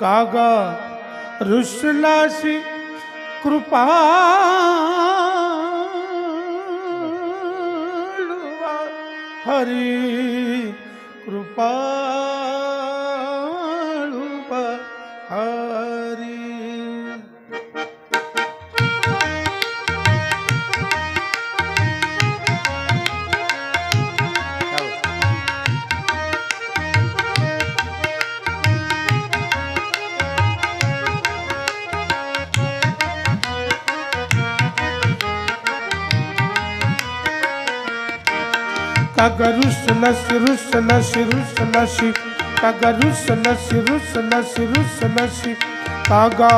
कागा रुसलासी कृपा। हरी कृपा। कागा रुसलासी रुसलासी रुसलासी कागा रुसलासी रुसलासी रुसलासी कागा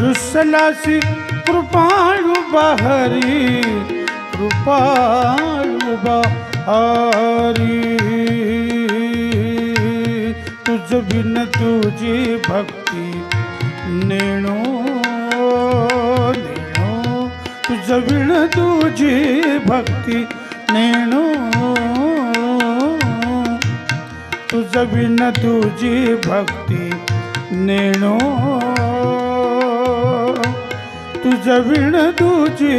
रुसलासी कृपाळु बहरी कृपाळु बहरी। तुझ बिन तुझी भक्ती नेणो नेणो। तुझ बिन तुझी भक्ती नेणो। जबिन तुझी भक्ति नेणो। तुझ विण तुझी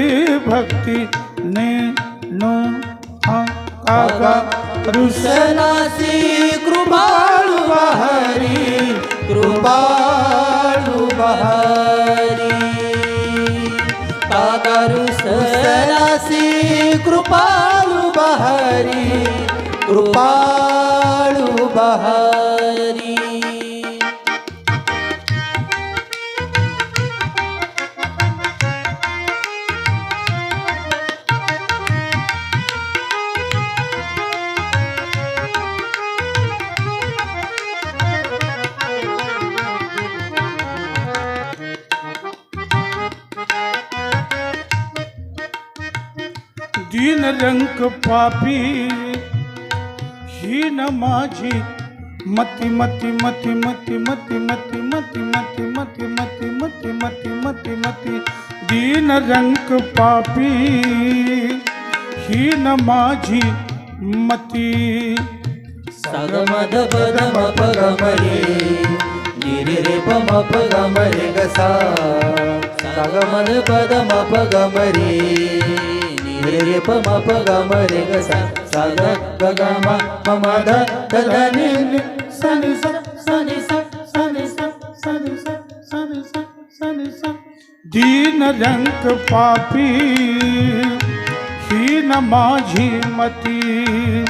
भक्ती नेणो। आगा कृष्णासी कृपाळू बहरी कृपाळू बहरी। कागा कृष्णासी कृपाळू बहरी कृपा बहरी दीन रंक पापी ही न माझी मती मती मती मती मती मती मती मती मती मती मती मती मती मती दीन रंक पापी ही न माझी मती सगमद पद मप गमरे निरे रे प मप गमरे गसा सगमद पद मप रे निरे रे प म मप ग गसा सग ग ग ग म म म ध ध ध नि नि स नि स स नि स स नि स स नि स स नि स स नि स दीन रंक पापी हीन माझी मती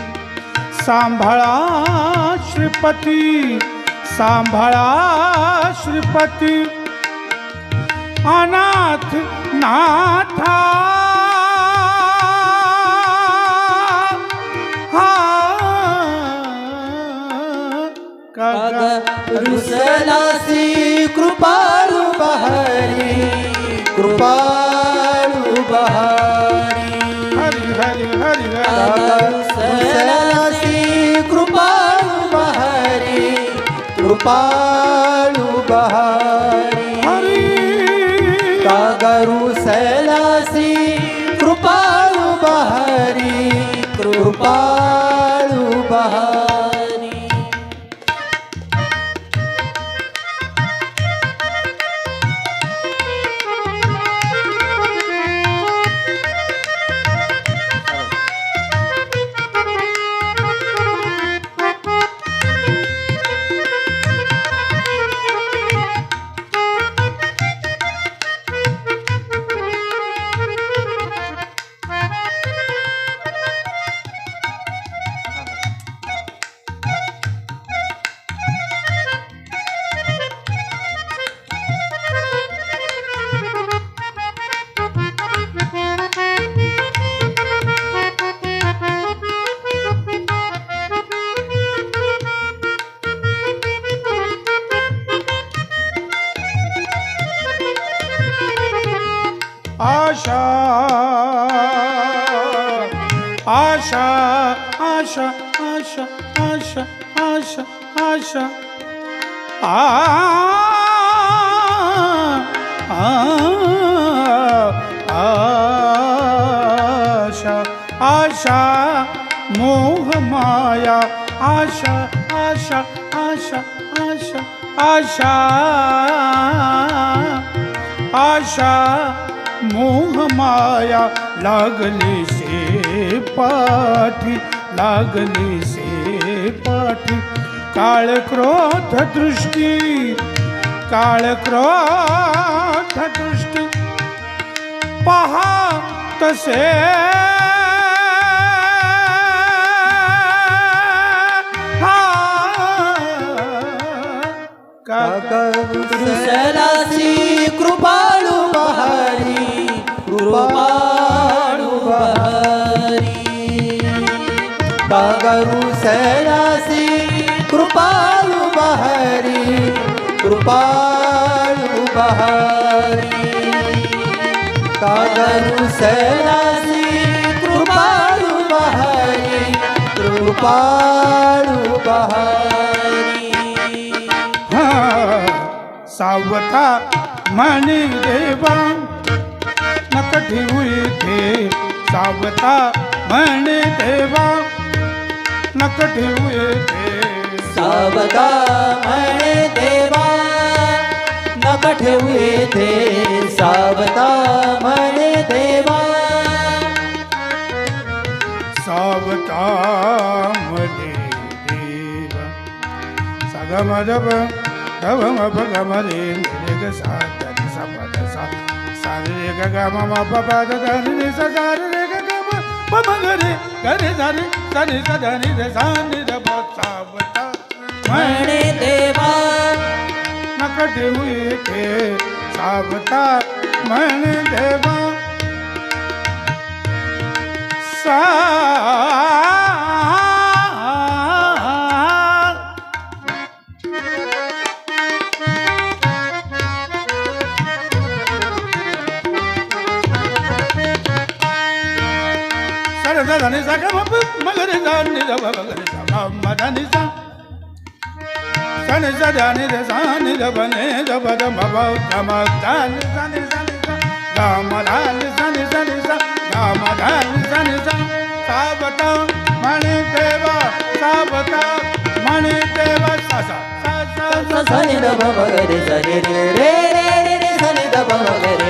सांभाळा श्रीपती सांभाळा श्रीपती. अनाथ नाथा रुसलासी कृपाळु बहरी कृपाळु बहरी हरी हरी हरी रुसलासी कृपाळु बहरी कृपाळु बहरी हरी कागरु सैलासी ಬಾಳು ಬಹಾ aşağı aşağı aşağı aşağı aşağı aşağı aşağı aşağı aşağı muhmaya aşağı aşağı aşağı aşağı aşağı aşağı मोह माया लागली से पाठी लागली से पाठी। काळ क्रोध दृष्टी काळ क्रोध दृष्टी। पहा तसे। हा। सरसी, कृपालु बहरी कृपालु बहरी। कागरु सरसी, कृपालु बहरी कृपालु बहरी। हाँ सावता मणि देवा, न हुई थे। सावता मणि देवा नकट हुए थे। सबका मन देवा नकट हुए थे। सबका मन देवा। सबका मन देवा। सगम जब गम भगम रे मेरे साथ सपद सा। सारे गम पद धन रे रे पम घरे घरे झाले सरे सदरी रे सानी रे बसावता म्हणे देवा। नक देऊ के सावता। म्हणे देवा सा ni sa ga ma ma ga ni sa ni sa ma ma ga ni sa ma ma da ni sa sa ni sa da ni da sa ni da ba ni da ba da ma ba da ma da ni sa ni sa ni sa da ma da ni sa ni sa ni sa da ma da ni sa ni sa sa ba ta ma ni te ba sa ba ta ma ni te ba sa sa sa sa sa ni da ba ma ga ni sa ni re re re re sa ni da ba ma ga ni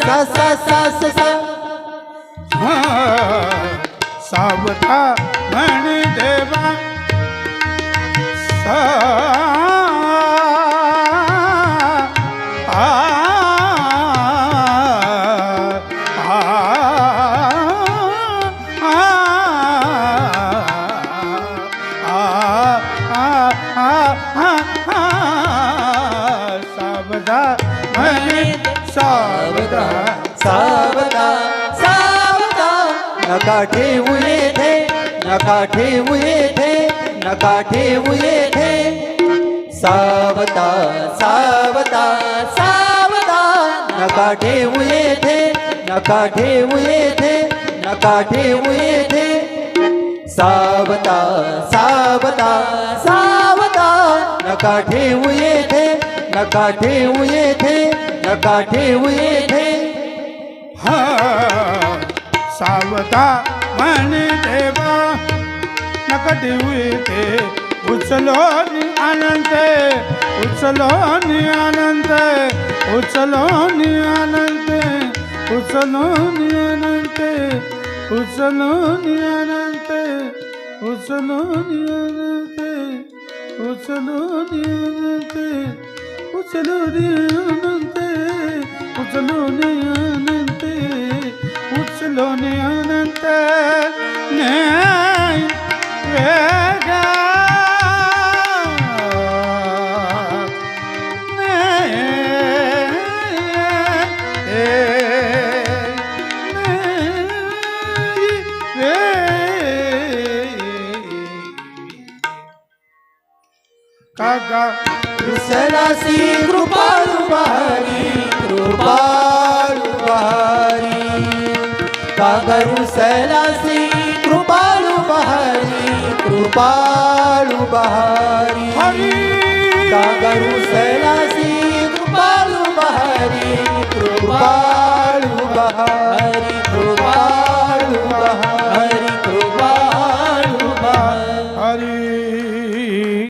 सा सा सा सा सा. हा सावता मणि देवा. सा नकाठे हुए थे, नकाठे हुए थे, नकाठे हुए थे। सावता सावता सावता, नकाठे हुए थे, नकाठे हुए थे, नकाठे हुए थे। सावता सावता सावता, नकाठे हुए थे, नकाठे हुए थे, नकाठे हुए थे। हाँ। સાવતા મન દેવા નકડ્યું તે ઉછલો આનંદ ઉછલો આનંદ ઉછલો આનંદ ઉછલો આનંદ ઉછલો આનંદ ઉછલો આનંદ ઉછલો આનંદ ઉછલો આનંદ ઉછલો આનંદ लोने अनंत न्याय वेगा कागा विसरासी कृपालु बारी कृपा કાગરુ સૈલાસી કૃપાલુ બહારી કૃપાલુ બહારી હરી કાગરુ સૈલાસી કૃપાલુ બહારી કૃપાલુ બહારી